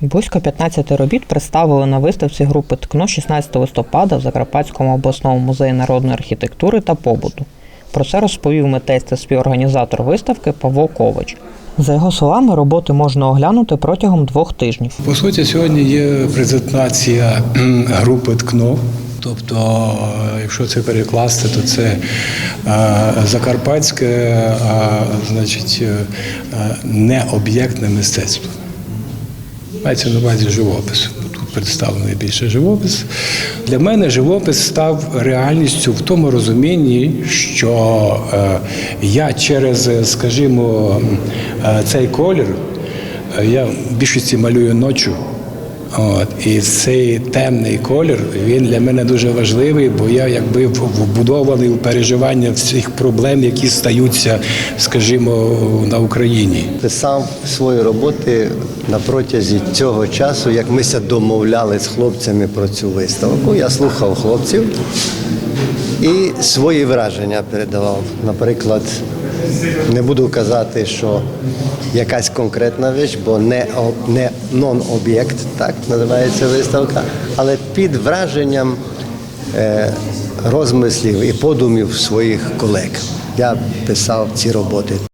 Близько 15 робіт представили на виставці групи ТКНО 16 листопада в Закарпатському обласному музеї народної архітектури та побуту. Про це розповів митець та співорганізатор виставки Павло Ковач. За його словами, роботи можна оглянути протягом двох тижнів. По суті, сьогодні є презентація групи ТКНО. Тобто, якщо це перекласти, то це е, закарпатське, значить, е, е, необ'єктне мистецтво. Мається на увазі живопис. Тут представлений більше живопис. Для мене живопис став реальністю в тому розумінні, що е, я через, е, скажімо, е, цей колір, я в більшості малюю ночі. От, і цей темний колір він для мене дуже важливий, бо я якби вбудований у переживання всіх проблем, які стаються, скажімо, на Україні. Писав свої роботи на протязі цього часу, як ми ся домовляли з хлопцями про цю виставку. Я слухав хлопців і свої враження передавав. Наприклад, не буду казати, що якась конкретна річ, бо не, не нон-об'єкт, так називається виставка, але під враженням е, розмислів і подумів своїх колег. Я писав ці роботи.